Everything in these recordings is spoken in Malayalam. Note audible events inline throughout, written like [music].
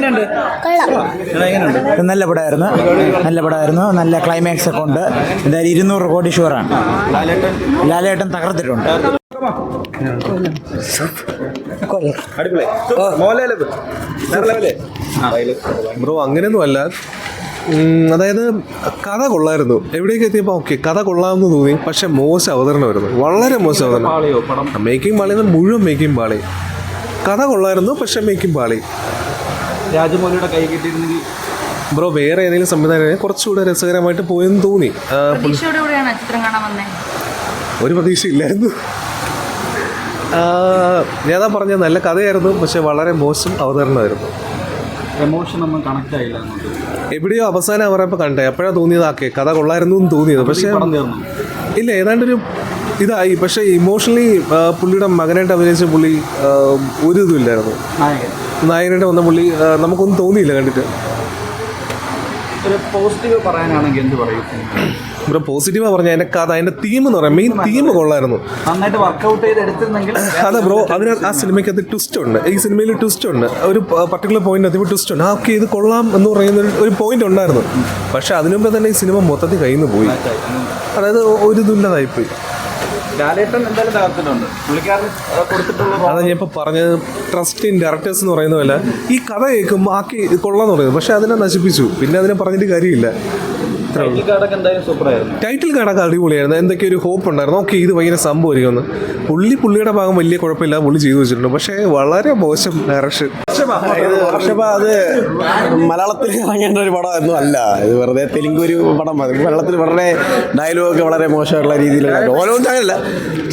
എങ്ങനെയുണ്ട്? നല്ല പടമായിരുന്നു. നല്ല പടമായിരുന്നു. നല്ല ക്ലൈമാക്സ് ഒക്കെ ഉണ്ട്. എന്തായാലും ഇരുന്നൂറ് കോടി ഷുവറാണ് ലാലേട്ടൻ തകർത്തിട്ടുണ്ട്. ബ്രോ അങ്ങനെയൊന്നും അല്ല. അതായത് കഥ കൊള്ളായിരുന്നു. എവിടേക്ക് എത്തിയപ്പോൾ ഓക്കെ കഥ കൊള്ളാമെന്ന് തോന്നി. പക്ഷെ മോശം അവതരണമായിരുന്നു വളരെ മോശം അവതരണം. മേക്കിംഗ് പാളി മുഴുവൻ മേക്കിംഗ് പാളി. കഥ കൊള്ളായിരുന്നു പക്ഷെ മേക്കിംഗ് പാളി. രാജമൗലിയുടെ കൈ കിട്ടിയിരുന്നെങ്കിൽ ബ്രോ വേറെ ഏതെങ്കിലും സംവിധാനം കുറച്ചുകൂടെ രസകരമായിട്ട് പോയെന്ന് തോന്നി. ചിത്രം കാണാൻ വന്നേ. ഒരു പ്രതീക്ഷയില്ലായിരുന്നു. ഞാനാ പറഞ്ഞ നല്ല കഥയായിരുന്നു പക്ഷെ വളരെ മോശം അവതരണമായിരുന്നു. എമോഷൻ ഒന്നും കണക്ട് ആയില്ല എവിടെയോ അവസാനം അവരപ്പോൾ കണ്ടേ അപ്പോഴാണ് തോന്നിയതാക്കെ കഥ കൊള്ളായിരുന്നു എന്ന് തോന്നിയത്. പക്ഷേ ഇല്ല ഏതാണ്ടൊരു ഇതായി പക്ഷേ ഇമോഷണലി പുള്ളിയുടെ മകനായിട്ട് അഭിനയിച്ച പുള്ളി ഒരു ഇതും ഇല്ലായിരുന്നു. നായകൻ. നായകനായിട്ട് വന്ന പുള്ളി നമുക്കൊന്നും തോന്നിയില്ല കണ്ടിട്ട്. ഒരു പോസിറ്റീവ് പറയാനാണെങ്കിൽ എന്ത് പറയും? ഇവിടെ പോസിറ്റീവാ പറഞ്ഞാൽ അതിന്റെ കഥ അതിന്റെ തീം എന്ന് പറയാം. മെയിൻ തീം കൊള്ളായിരുന്നു. നന്നായിട്ട് വർക്കൗട്ട് ചെയ്ത് എടുത്തിരുന്നെങ്കിൽ [laughs] അതെ ബ്രോ അതിന് ആ സിനിമയ്ക്ക് സിനിമയ്ക്കകത്ത് ട്വിസ്റ്റ് ഉണ്ട്. ഈ സിനിമയിൽ ട്വിസ്റ്റ് ഉണ്ട്. ഒരു പർട്ടിക്കുലർ പോയിന്റ് അതിപ്പോൾ ട്വിസ്റ്റ് ഉണ്ട്. ആ ഓക്കെ ഇത് കൊള്ളാം എന്ന് പറയുന്ന ഒരു- പോയിന്റ് ഉണ്ടായിരുന്നു. പക്ഷെ അതിനു മുമ്പ് തന്നെ ഈ സിനിമ മൊത്തത്തിൽ കയ്യിൽ നിന്ന് പോയി അതായത് ഒരു ഇതുള്ളതായിപ്പോയി അതാ ഞാൻ ഇപ്പോൾ പറഞ്ഞത് ട്രസ്റ്റ് ഇൻ ഡയറക്ടേഴ്സ് എന്ന് പറയുന്ന പോലെ ഈ കഥ കേൾക്കുമ്പോൾ ബാക്കി കൊള്ളാന്ന് പറയുന്നത് പക്ഷേ അതിനെ നശിപ്പിച്ചു. പിന്നെ അതിനെ പറഞ്ഞിട്ട് കാര്യമില്ല. ടൈറ്റിൽ കാർഡൊക്കെ എന്തായാലും സൂപ്പറായിരുന്നു. ടൈറ്റിൽ കാണാൻ അടിപൊളിയായിരുന്നു. എന്തൊക്കെ ഒരു ഹോപ്പ് ഉണ്ടായിരുന്നു. ഓക്കെ ഇത് ഭയങ്കര സംഭവമായിരിക്കുമെന്ന് പുള്ളി പുള്ളിയുടെ ഭാഗം വലിയ കുഴപ്പമില്ല പുള്ളി ചെയ്തു വെച്ചിട്ടുണ്ട്. പക്ഷേ വളരെ മോശം ഡയറക്ഷൻ അത് മലയാളത്തിൽ ഇറങ്ങേണ്ട ഒരു പടമൊന്നും അല്ല ഇത് വെറുതെ തെലുങ്ക് ഒരു പടം. മതി വെള്ളത്തിൽ വളരെ ഡയലോഗൊക്കെ വളരെ മോശമായിട്ടുള്ള രീതിയിലുള്ള ഓരോന്നും അങ്ങനല്ല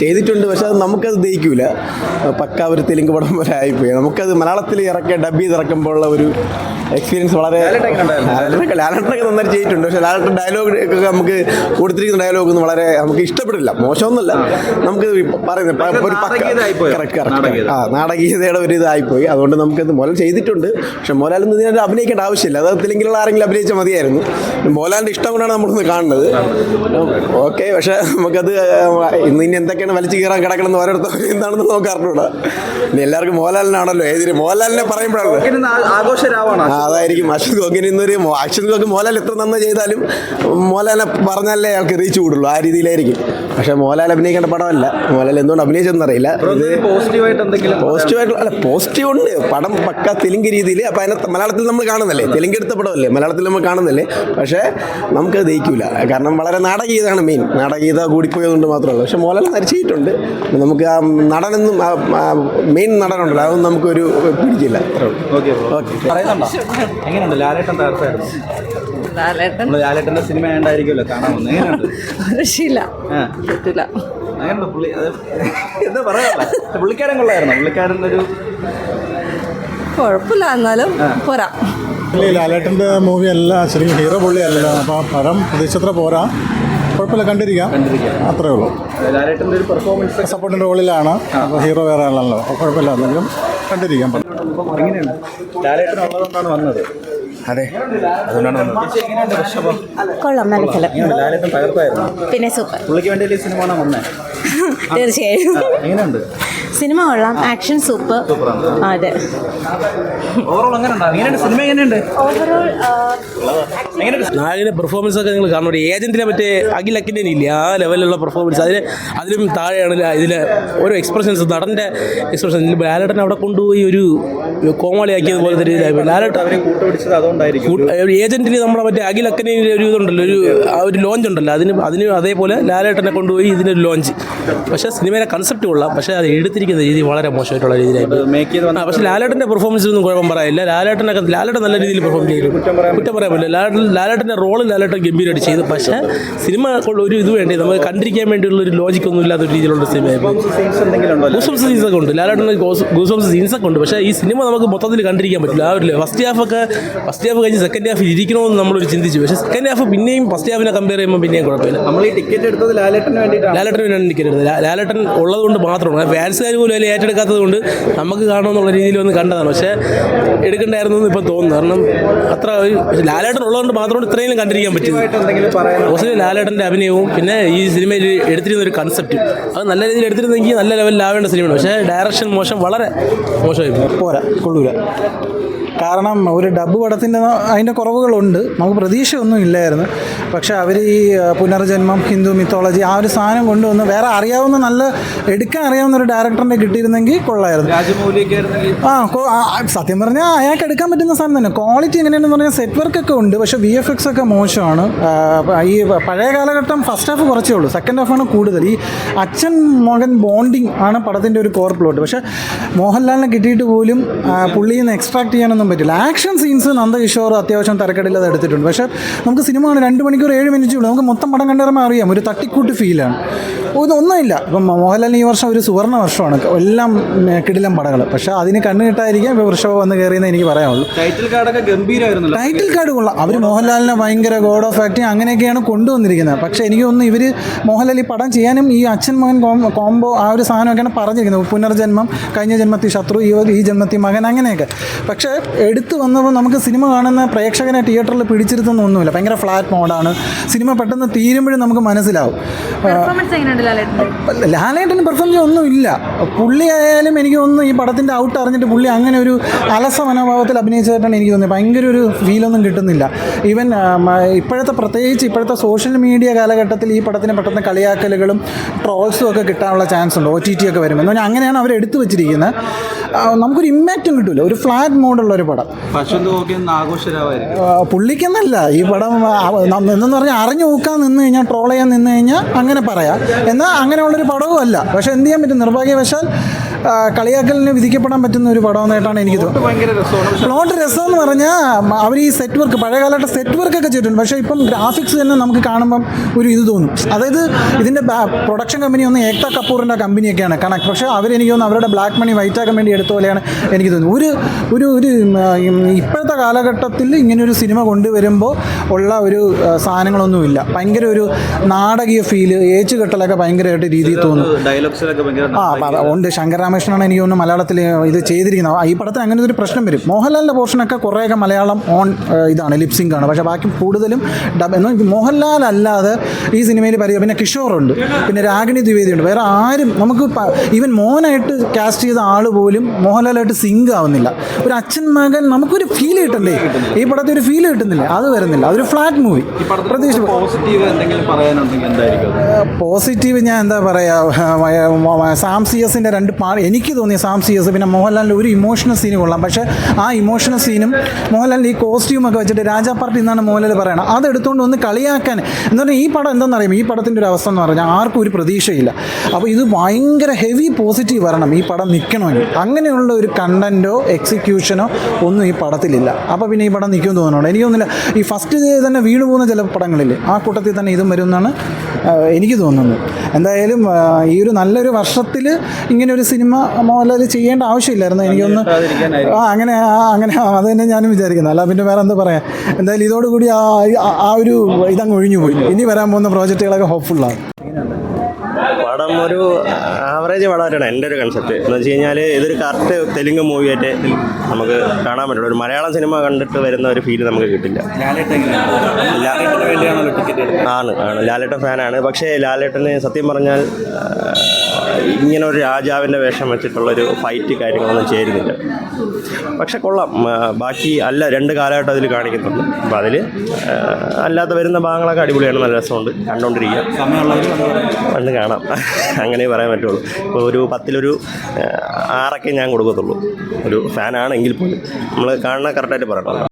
ചെയ്തിട്ടുണ്ട് പക്ഷെ അത് നമുക്കത് ദഹിക്കൂല. പക്ക ഒരു തെലുങ്ക് പടം പോലെ ആയിപ്പോയി. നമുക്കത് മലയാളത്തിൽ ഇറക്കിയ ഡബ് ചെയ്ത് ഇറക്കുമ്പോഴുള്ള ഒരു എക്സ്പീരിയൻസ് വളരെ ലാലേട്ടനൊക്കെ നന്നായിട്ട് നന്നായി ചെയ്തിട്ടുണ്ട്. പക്ഷെ ലാലേട്ടൻ ഡയലോഗ് ഒക്കെ നമുക്ക് കൊടുത്തിരിക്കുന്ന ഡയലോഗ് ഒന്നും വളരെ നമുക്ക് ഇഷ്ടപ്പെടില്ല. മോശമൊന്നുമല്ല. നമുക്ക് പറയുന്നത് ഒരു? Correct correct. ആ നാടകീയതയുടെ ഒരു ഇതായിപ്പോയി അതുകൊണ്ട് നമുക്കത് മോഹൻലാൽ ചെയ്തിട്ടുണ്ട്. പക്ഷെ മോഹൻലാൽ ഇതിനായിട്ട് അഭിനയിക്കേണ്ട ആവശ്യമില്ല. അത് തെലുങ്കിലുള്ള ആരെങ്കിലും അഭിനയിച്ചാൽ മതിയായിരുന്നു. മോലാലിന്റെ ഇഷ്ടം കൊണ്ടാണ് നമ്മളിന്ന് കാണുന്നത്. ഓക്കെ പക്ഷെ നമുക്കത് ഇന്ന് ഇനി എന്തൊക്കെയാണ് വലിച്ചു കീറാൻ കിടക്കണമെന്ന് ഓരോരുത്തർ എന്താണെന്ന് നമുക്ക് അറിഞ്ഞൂടാ. ഇനി എല്ലാവർക്കും മോഹൻലാലിനാണല്ലോ ഏതിന് മോഹൻലാലിനെ പറയുമ്പോഴാണ്. അതായിരിക്കും. അശ്വിൻ ഗോക്കിന് ഇന്നൊരു അശ്വിൻ ഗോക്ക് മോഹൻലാൽ എത്ര നന്നായി ചെയ്താലും മോഹൻലാലിനെ പറഞ്ഞാലേ അയാൾക്ക് റീച്ച് കൂടുള്ളൂ. ആ രീതിയിലായിരിക്കും. പക്ഷെ മോഹൻലാൽ അഭിനയിക്കേണ്ട പടമല്ല. മോഹൻലാൽ എന്തുകൊണ്ട് അഭിനയിച്ചെന്ന് അറിയില്ല. ഇത് പോസിറ്റീവായിട്ട് അല്ല പോസിറ്റീവ് ഉണ്ട്. പടം പക്ക തെലുങ്ക് രീതിയിൽ അപ്പം അതിനകത്ത് മലയാളത്തിൽ നമ്മൾ കാണുന്നല്ലേ? തെലുങ്ക് എടുത്ത പടമല്ലേ? മലയാളത്തിൽ നമ്മൾ കാണുന്നല്ലേ? പക്ഷേ നമുക്ക് ദഹിക്കില്ല കാരണം വളരെ നാടകീയതാണ് മെയിൻ നാടകീയത കൂടിപ്പോയതുകൊണ്ട് മാത്രമല്ല. പക്ഷെ മോഹൻലാൽ നരിച്ചിട്ടുണ്ട് നമുക്ക് ആ നടനെന്നും മെയിൻ നടനുണ്ടല്ലോ. അതൊന്നും നമുക്കൊരു പിടിക്കില്ല ഓക്കെ ഓക്കെ എങ്ങനെയുണ്ട്? ലാലേട്ടൻ തകർത്തായിരുന്നു? ലാലേട്ടൻ. ലാലേട്ടന്റെ സിനിമ ഉണ്ടായിരിക്കുമല്ലോ കാണാൻ വന്നത് എങ്ങനെയുണ്ട്? രക്ഷയില്ല പറ്റില്ല അങ്ങനെയുണ്ട് പുള്ളി? അത് എന്താ പറയാനുള്ള പുള്ളിക്കാരൻ കൊള്ളായിരുന്നു. പുള്ളിക്കാരൻ ഒരു കുഴപ്പമില്ല എന്നാലും പോരാ. പുള്ളി ലാലേട്ടന്റെ മൂവി അല്ല ശരിക്കും ഹീറോ പുള്ളി അല്ല അപ്പോൾ പടം പ്രതീക്ഷത്ര പോരാ. കുഴപ്പമില്ല കണ്ടിരിക്കാം. അത്രേ ഉള്ളൂ. ലാലേട്ടന്റെ ഒരു പെർഫോമൻസ് സപ്പോർട്ടിന്റെ റോളിലാണ് അപ്പോൾ ഹീറോ വേറെ ആളല്ലോ കുഴപ്പമില്ല എന്തെങ്കിലും കണ്ടിരിക്കാം. എങ്ങനെയാണ് ലാലേട്ടൻ ഉള്ളതുകൊണ്ടാണ് വന്നത്. അതെ. അതുകൊണ്ടാണ് വന്നത്. കൊള്ളാം നല്ല ഫലം. പിന്നെ സൂപ്പർ. പുള്ളിക്ക് വേണ്ടി സിനിമ [laughs] തീർച്ചയായും. എങ്ങനെയുണ്ട്? സിനിമ കൊള്ളാം. ആക്ഷൻ സൂപ്പർ അതെ. ഓവറോൾ എങ്ങനെയുണ്ട്? സിനിമ എങ്ങനെയുണ്ട്? ഓവറോൾ നായകന്റെ പെർഫോമൻസ് ഒക്കെ നിങ്ങൾ കാണുന്നുണ്ട്. ഏജന്റിലെ ഏജന്റിനെ മറ്റേ അഖിൽ അക്കിന്റെ ഇല്ല? ആ ലെവലിലുള്ള പെർഫോമൻസ് അതിന് അതിലും താഴെയാണ് ഇതിൽ ഓരോ എക്സ്പ്രഷൻസ് നടന്റെ എക്സ്പ്രഷൻ ലാലേട്ടൻ അവിടെ കൊണ്ടുപോയി ഒരു കോമാളിയാക്കിയത് പോലെ തന്നെ ലാലേട്ടൻ അവരെ കൂട്ടുപിടിച്ചത് അതുകൊണ്ടായിരിക്കും. ഏജന്റിൽ നമ്മുടെ മറ്റേ അഖിൽ ഒരു ഇതുണ്ടല്ലോ. ഒരു ആ ഒരു ലോഞ്ച് ഉണ്ടല്ലോ. അതിന് അതിന് അതേപോലെ ലാലേട്ടനെ കൊണ്ടുപോയി ഇതിനൊരു ലോഞ്ച് പക്ഷേ സിനിമയിലെ കൺസെപ്റ്റ് കൊള്ളാം. പക്ഷേ അത് എടുത്തിരിക്കുന്ന രീതി വളരെ മോശമായിട്ടുള്ള രീതിയിലായിരുന്നു പക്ഷേ ലാലേട്ടന്റെ പെർഫോമൻസ് ഒന്നും കുഴപ്പം പറയില്ല. ലാലേട്ടനൊക്കെ ലാലേട്ടൻ നല്ല രീതിയിൽ പെർഫോം ചെയ്തു. കുറ്റം പറയാൻ പറ്റില്ല. ലാലേട്ടൻ ലാലേട്ടന്റെ റോൾ ലാലേട്ടൻ ഗംഭീരമായിട്ട് ചെയ്തു. പക്ഷേ സിനിമ ഒരു ഇത് വേണ്ടി? നമുക്ക് കണ്ടിരിക്കാൻ വേണ്ടിയുള്ള ഒരു ലോജിക് ഒന്നും ഇല്ലാത്ത ഒരു രീതിയിലുള്ള സിനിമയായിരുന്നു ഗൂസംസ് സീൻസ് ഒക്കെ ഉണ്ട്. ലാലേട്ടൻ ഗൂസംസ് സീൻസ് ഒക്കെ ഉണ്ട്. പക്ഷേ ഈ സിനിമ നമുക്ക് മൊത്തത്തിൽ കണ്ടിരിക്കാൻ പറ്റില്ല. ആ ഒരു ഫസ്റ്റ് ഹാഫ് ഒക്കെ ഫസ്റ്റ് ഹാഫ് കഴിഞ്ഞ് സെക്കൻഡ് ഹാഫ് ഇരിക്കണമെന്ന് നമ്മളൊരു ചിന്തിച്ചു. പക്ഷേ സെക്കൻഡ് ഹാഫ് പിന്നെയും ഫസ്റ്റ് ഹാഫിനെ കമ്പയർ ചെയ്യുമ്പോൾ പിന്നെയും കുഴപ്പമില്ല. നമ്മൾ ഈ ടിക്കറ്റ് എടുത്തത് ലാലേട്ടന് വേണ്ടിയിട്ടാണ്. ലാലേട്ടൻ വേണ്ടി ടിക്കറ്റ് എടുത്തത്. ലാലേട്ടൻ ഉള്ളതുകൊണ്ട് മാത്രമാണ്. മാത്രമാണ് ഫാൻസുകാർ പോലും അതിൽ ഏറ്റെടുക്കാത്തത് കൊണ്ട് നമുക്ക് കാണുമെന്നുള്ള രീതിയിൽ ഒന്ന് കണ്ടതാണ്. പക്ഷേ എടുക്കണ്ടായിരുന്നു എന്ന് ഇപ്പം തോന്നുന്നു. കാരണം അത്ര ഒരു ലാലേട്ടൻ ഉള്ളതുകൊണ്ട് മാത്രമാണ് ഇത്രയും കണ്ടിരിക്കാൻ പറ്റും പക്ഷേ ലാലേട്ടന്റെ അഭിനയവും പിന്നെ ഈ സിനിമയിൽ എടുത്തിരുന്ന ഒരു കൺസെപ്റ്റും അത് നല്ല രീതിയിൽ എടുത്തിരുന്നെങ്കിൽ നല്ല ലെവലിലാവേണ്ട സിനിമയാണ് പക്ഷേ ഡയറക്ഷൻ മോശം വളരെ മോശമായി പോരാ കൊള്ളൂല. കാരണം ഒരു ഡബ് പടത്തിന്റെ അതിന്റെ കുറവുകളുണ്ട്. നമുക്ക് പ്രതീക്ഷയൊന്നും ഇല്ലായിരുന്നു. പക്ഷേ അവർ ഈ പുനർജന്മം ഹിന്ദു മിത്തോളജി ആ ഒരു സാധനം കൊണ്ടുവന്ന് വേറെ അറിയാവുന്ന നല്ല എടുക്കാൻ അറിയാവുന്ന ഒരു ഡയറക്ടറിനെ കിട്ടിയിരുന്നെങ്കിൽ കൊള്ളായിരുന്നു. ആ സത്യം പറഞ്ഞാൽ അയാൾക്ക് എടുക്കാൻ പറ്റുന്ന സാധനം തന്നെ. ക്വാളിറ്റി എങ്ങനെയാണെന്ന് പറഞ്ഞാൽ സെറ്റ് വർക്ക് ഒക്കെ ഉണ്ട്. പക്ഷേ വി എഫ് എക്സ് ഒക്കെ മോശമാണ് ഈ പഴയ കാലഘട്ടം ഫസ്റ്റ് ഹാഫ് കുറച്ചേ ഉള്ളൂ. സെക്കൻഡ് ഹാഫാണ് കൂടുതൽ. ഈ അച്ഛൻ മകൻ ബോണ്ടിങ് ആണ് പടത്തിന്റെ ഒരു കോർ പ്ലോട്ട് പക്ഷേ മോഹൻലാലിനെ കിട്ടിയിട്ട് പോലും പുള്ളിയിൽ നിന്ന് എക്സ്ട്രാക്ട് ചെയ്യാനൊന്നും പറ്റില്ല. ആക്ഷൻ സീൻസ് നന്ദകിഷോർ അത്യാവശ്യം തരക്കടില്ലാതെ എടുത്തിട്ടുണ്ട്. പക്ഷേ നമുക്ക് സിനിമ ആണ് രണ്ട് മണിക്കൂർ ഏഴ് മിനിറ്റ് ഉള്ളൂ. നമുക്ക് മൊത്തം പടം കണ്ടിറങ്ങാൻ അറിയാം. ഒരു തട്ടിക്കൂട്ട് ഫീലാണ് ഇതൊന്നുമില്ല ഇപ്പം മോഹൻലാലിന് ഈ വർഷം ഒരു സുവർണ വർഷമാണ്. എല്ലാം കിടിലം പടകൾ പക്ഷേ അതിന് കണ്ണ് കിട്ടായിരിക്കാം ഇപ്പോൾ വൃഷഭ വന്ന് കയറിയെന്ന് എനിക്ക് പറയാനുള്ളൂ. ടൈറ്റിൽ കാർഡൊക്കെ ഗംഭീരമായിരുന്നു ടൈറ്റിൽ കാർഡ് കൊള്ളാം. അവർ മോഹൻലാലിനെ ഭയങ്കര ഗോഡ് ഓഫ് ആക്ടിങ് അങ്ങനെയൊക്കെയാണ് കൊണ്ടുവന്നിരിക്കുന്നത്. പക്ഷേ എനിക്ക് തോന്നുന്നു ഇവർ മോഹൻലാൽ ഈ പടം ചെയ്യാനും ഈ അച്ഛൻ മകൻ കോംബോ ആ ഒരു സാധനമൊക്കെയാണ് പറഞ്ഞിരിക്കുന്നത്. പുനർജന്മം കഴിഞ്ഞ ജന്മത്തിൽ ശത്രു ഈ ഈ ജന്മത്തിൽ മകൻ അങ്ങനെയൊക്കെ. പക്ഷേ എടുത്തു വന്നപ്പോൾ നമുക്ക് സിനിമ കാണുന്ന പ്രേക്ഷകനെ തിയേറ്ററിൽ പിടിച്ചിരുത്തുന്നൊന്നുമില്ല ഭയങ്കര ഫ്ലാറ്റ് മോഡാണ് സിനിമ പെട്ടെന്ന് തീരുമ്പോഴും നമുക്ക് മനസ്സിലാവും. ലാലേട്ടന് പെർഫോം ഒന്നും ഇല്ല. പുള്ളി ആയാലും എനിക്ക് തോന്നുന്നു ഈ പടത്തിന്റെ ഔട്ട് അറിഞ്ഞിട്ട് പുള്ളി അങ്ങനെ ഒരു അലസ മനോഭാവത്തിൽ അഭിനയിച്ചതായിട്ടാണ് എനിക്ക് തോന്നിയത് ഭയങ്കര ഒരു ഫീലൊന്നും കിട്ടുന്നില്ല. ഈവൻ ഇപ്പോഴത്തെ പ്രത്യേകിച്ച് ഇപ്പോഴത്തെ സോഷ്യൽ മീഡിയ കാലഘട്ടത്തിൽ ഈ പടത്തിന് പെട്ടെന്ന് കളിയാക്കലുകളും ട്രോൾസും ഒക്കെ കിട്ടാനുള്ള ചാൻസ് ഉണ്ട്. ഒ ടി ടി ഒക്കെ വരുമ്പോൾ. അങ്ങനെയാണ് അവർ എടുത്തു വെച്ചിരിക്കുന്നത് നമുക്കൊരു ഇമ്പാക്റ്റും കിട്ടില്ല ഒരു ഫ്ലാറ്റ് മോഡുള്ള ഒരു പടം. പുള്ളിക്കെന്നല്ല ഈ പടം നിന്നെന്ന് പറഞ്ഞാൽ അറിഞ്ഞു നോക്കാൻ നിന്ന് കഴിഞ്ഞാൽ ട്രോൾ ചെയ്യാൻ നിന്ന് കഴിഞ്ഞാൽ അങ്ങനെ പറയാം. എന്നാൽ അങ്ങനെയുള്ളൊരു പടവും അല്ല പക്ഷെ എന്ത് ചെയ്യാൻ പറ്റും? നിർഭാഗ്യവശാൽ കളിയാക്കലിന് വിധിക്കപ്പെടാൻ പറ്റുന്ന ഒരു പടമെന്നായിട്ടാണ് എനിക്ക് തോന്നുന്നത്. പ്ലോട്ട് രസം എന്ന് പറഞ്ഞാൽ അവർ ഈ സെറ്റ് വർക്ക് പഴയ കാലത്തെ സെറ്റ് വർക്ക് ഒക്കെ ചെയ്തിട്ടുണ്ട്. പക്ഷേ ഇപ്പം ഗ്രാഫിക്സ് തന്നെ നമുക്ക് കാണുമ്പം ഒരു ഇത് തോന്നും. അതായത് ഇതിന്റെ പ്രൊഡക്ഷൻ കമ്പനി ഒന്ന് ഏക്ത കപൂറിന്റെ കമ്പനിയൊക്കെയാണ്. കണക്ട് പക്ഷേ അവരെനിക്ക് തോന്നുന്നു അവരുടെ ബ്ലാക്ക് മണി വൈറ്റ് ആക്കാൻ വേണ്ടി എടുത്ത പോലെയാണ് എനിക്ക് തോന്നുന്നത്. ഒരു ഒരു ഒരു ഇപ്പോഴത്തെ കാലഘട്ടത്തിൽ ഇങ്ങനെ ഒരു സിനിമ കൊണ്ടുവരുമ്പോൾ ഉള്ള ഒരു സാധനങ്ങളൊന്നുമില്ല. ഭയങ്കര ഒരു നാടകീയ ഫീൽ ഏച്ചുകെട്ടലൊക്കെ ഭയങ്കരമായിട്ട് രീതിയിൽ തോന്നും. ആ ഉണ്ട് ശങ്കർ രാമകൃഷ്ണനാണ് എനിക്ക് തോന്നുന്നു മലയാളത്തിൽ ഇത് ചെയ്തിരിക്കുന്നത്. ഈ പടത്തിന് അങ്ങനെ ഒരു പ്രശ്നം വരും. മോഹൻലാലിന്റെ പോർഷനൊക്കെ കുറേയൊക്കെ മലയാളം ഓൺ ഇതാണ് ലിപ്സിംഗ് ആണ്. പക്ഷേ ബാക്കി കൂടുതലും ഡബ് എന്ന് മോഹൻലാൽ അല്ലാതെ ഈ സിനിമയിൽ പരിചയം പിന്നെ കിഷോറുണ്ട് പിന്നെ രാഗിണി ദ്വിവേദി ഉണ്ട് വേറെ ആരും നമുക്ക് ഈവൻ മോഹനായിട്ട് കാസ്റ്റ് ചെയ്ത ആൾ പോലും മോഹൻലാലായിട്ട് സിങ്ക് ആവുന്നില്ല. ഒരു അച്ഛൻ മകൻ നമുക്കൊരു ഫീൽ കിട്ടണ്ടേ? ഈ പടത്തിൽ ഒരു ഫീൽ കിട്ടുന്നില്ല. അത് വരുന്നില്ല. അതൊരു ഫ്ലാറ്റ് മൂവി പ്രതീക്ഷ പോസിറ്റീവ് ഞാൻ എന്താ പറയുക സാംസിയസിന്റെ രണ്ട് പാ എനിക്ക് തോന്നിയ സാം സി എസ് പിന്നെ മോഹൻലാലിന്റെ ഒരു ഇമോഷണൽ സീന് കൊള്ളാം. പക്ഷേ ആ ഇമോഷണൽ സീനും മോഹൻലാലിന്റെ ഈ കോസ്റ്റ്യൂമൊക്കെ വെച്ചിട്ട് രാജാ പാർട്ടി എന്നാണ് മോഹൻലാൽ പറയണം അത് എടുത്തുകൊണ്ട് ഒന്ന് കളിയാക്കാൻ എന്ന് പറഞ്ഞാൽ ഈ പടം എന്താണെന്നറിയാം? ഈ പടത്തിന്റെ ഒരു അവസ്ഥ എന്ന് പറഞ്ഞാൽ ആർക്കും ഒരു പ്രതീക്ഷയില്ല. അപ്പോൾ ഇത് ഭയങ്കര ഹെവി പോസിറ്റീവ് വരണം ഈ പടം നിൽക്കണമെങ്കിൽ അങ്ങനെയുള്ള ഒരു കണ്ടന്റോ എക്സിക്യൂഷനോ ഒന്നും ഈ പടത്തിലില്ല. അപ്പോൾ പിന്നെ ഈ പടം നിൽക്കുമെന്ന് തോന്നുന്നുണ്ട്. എനിക്കൊന്നുമില്ല ഈ ഫസ്റ്റ് തന്നെ വീണു പോകുന്ന ചില പടങ്ങളില്ലേ ആ കൂട്ടത്തിൽ തന്നെ ഇതും വരും എന്നാണ് എനിക്ക് തോന്നുന്നത്. എന്തായാലും ഈ ഒരു നല്ലൊരു വർഷത്തിൽ ഇങ്ങനെ ഒരു സിനിമ മോഹൻലാൽ ചെയ്യേണ്ട ആവശ്യമില്ലായിരുന്നു. എനിക്കൊന്ന് ആ അങ്ങനെ ആ അങ്ങനെ അത് തന്നെ ഞാനും വിചാരിക്കുന്നത് അല്ല പിന്നെ വേറെ എന്താ പറയാ? എന്തായാലും ഇതോടുകൂടി ആ ആ- ആ ഒരു ഇതങ്ങ് ഒഴിഞ്ഞു പോയി. ഇനി വരാൻ പോകുന്ന പ്രോജക്റ്റുകളൊക്കെ ഹോപ്പ്ഫുള്ളാണ് പടം ഒരു ആവറേജ് പടമായിട്ടാണ് എന്റെ ഒരു കൺസെപ്റ്റ് എന്ന് വെച്ച് കഴിഞ്ഞാൽ ഇതൊരു കറക്റ്റ് തെലുങ്ക് മൂവിയായിട്ട് നമുക്ക് കാണാൻ പറ്റുള്ളൂ. ഒരു മലയാളം സിനിമ കണ്ടിട്ട് വരുന്ന ഒരു ഫീൽ നമുക്ക് കിട്ടില്ല. ലാലേട്ടൻ എങ്ങനെയാണ്? ലാലേട്ടന് ടിക്കറ്റ് എടുത്തത്. ആണ് ആണ്. ലാലേട്ടൻ ഫാനാണ് പക്ഷേ ലാലേട്ടന് സത്യം പറഞ്ഞാൽ ഇങ്ങനെ ഒരു രാജാവിന്റെ വേഷം വെച്ചിട്ടുള്ളൊരു ഫൈറ്റ് കാര്യങ്ങളൊന്നും ചേരുന്നില്ല പക്ഷെ കൊള്ളാം. ബാക്കി അല്ല രണ്ട് കാലഘട്ടം അതിൽ കാണിക്കുന്നുണ്ട്. അപ്പോൾ അതിൽ അല്ലാത്ത വരുന്ന ഭാഗങ്ങളൊക്കെ അടിപൊളിയാണ്. നല്ല രസമുണ്ട്. കണ്ടുകൊണ്ടിരിക്കുക കണ്ട് കാണാം. അങ്ങനെ പറയാൻ പറ്റുള്ളൂ. ഇപ്പോൾ ഒരു പത്തിലൊരു ആറൊക്കെ ഞാൻ കൊടുക്കത്തുള്ളൂ. ഒരു ഫാനാണെങ്കിൽ പോലും. നമ്മൾ കാണുന്ന കറക്റ്റായിട്ട് പറയണം.